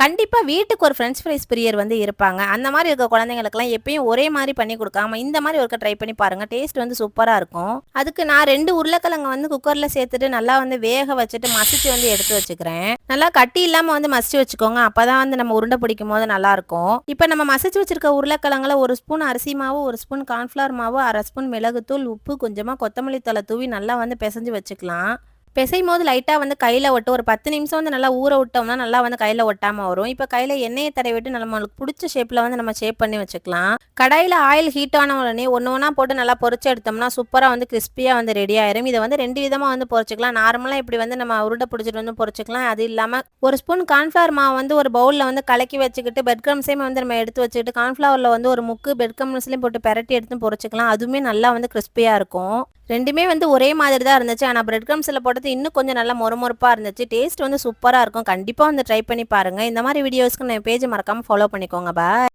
கண்டிப்பாக வீட்டுக்கு ஒரு ஃப்ரெஞ்ச் ஃப்ரைஸ் பிரியர் வந்து இருப்பாங்க. அந்த மாதிரி இருக்க குழந்தைங்களுக்குலாம் எப்பயும் ஒரே மாதிரி பண்ணி கொடுக்காம இந்த மாதிரி ஒருக்க ட்ரை பண்ணி பாருங்க. டேஸ்ட் வந்து சூப்பராக இருக்கும். அதுக்கு நான் ரெண்டு உருளைக்கிழங்கு வந்து குக்கரில் சேர்த்துட்டு நல்லா வந்து வேக வச்சுட்டு மசிச்சு வந்து எடுத்து வச்சுக்கிறேன். நல்லா கட்டி இல்லாமல் வந்து மசிச்சு வச்சுக்கோங்க. அப்போ தான் வந்து நம்ம உருண்டை பிடிக்கும் போது நல்லாயிருக்கும் இப்போ நம்ம மசிச்சு வச்சிருக்க உருளைக்கிழங்குல ஒரு ஸ்பூன் அரிசி மாவு ஒரு ஸ்பூன் கார்ன்ஃப்ளவர் மாவு அரை ஸ்பூன் மிளகுத்தூள் உப்பு கொஞ்சமாக கொத்தமல்லி தழை தூவி நல்லா வந்து பிசைஞ்சு வச்சுக்கலாம். பிசையும் போது லைட்டாக வந்து கையில் ஒட்டு ஒரு பத்து நிமிஷம் வந்து நல்லா ஊற விட்டோம்னா நல்லா வந்து கையில் ஒட்டாமல் வரும். இப்போ கையில் எண்ணெயை தடவிட்டு விட்டு நம்மளுக்கு பிடிச்ச ஷேப்பில் வந்து நம்ம ஷேப் பண்ணி வச்சுக்கலாம். கடாயில் ஆயில் ஹீட் ஆன உடனே ஒன்று ஒன்றா போட்டு நல்லா பொரிச்சு எடுத்தோம்னா சூப்பராக வந்து கிறிஸ்பியாக வந்து ரெடி ஆயிரும். இதை வந்து ரெண்டு விதமாக வந்து பொறிச்சிக்கலாம். நார்மலாக இப்படி வந்து நம்ம உருண்டை பிடிச்சிட்டு வந்து பொறிச்சிக்கலாம். அது இல்லாமல் ஒரு ஸ்பூன் கார்ன்ஃப்ளவர் மாவு வந்து ஒரு பவுலில் வந்து கலக்கி வச்சுக்கிட்டு பெட் க்ரம்ஸையும் வந்து நம்ம எடுத்து வச்சுக்கிட்டு கார்ன்ஃப்ளவரில் வந்து ஒரு முக்கு பெட் க்ரம்ஸ்லையும் போட்டு பெரட்டி எடுத்து பொறிச்சிக்கலாம். அதுவுமே நல்லா வந்து கிறிஸ்பியாக இருக்கும். ரெண்டுமே வந்து ஒரே மாதிரி தான் இருந்துச்சு. ஆனால் பிரெட் க்ரம்ஸில் போட்டது இன்னும் கொஞ்சம் நல்லா மொறுமொறுப்பாக இருந்துச்சு. டேஸ்ட் வந்து சூப்பராக இருக்கும். கண்டிப்பாக வந்து ட்ரை பண்ணி பாருங்கள் இந்த மாதிரி வீடியோஸ்க்கு நான் பேஜ் மறக்காமல் ஃபாலோ பண்ணிக்கோங்க. பாய்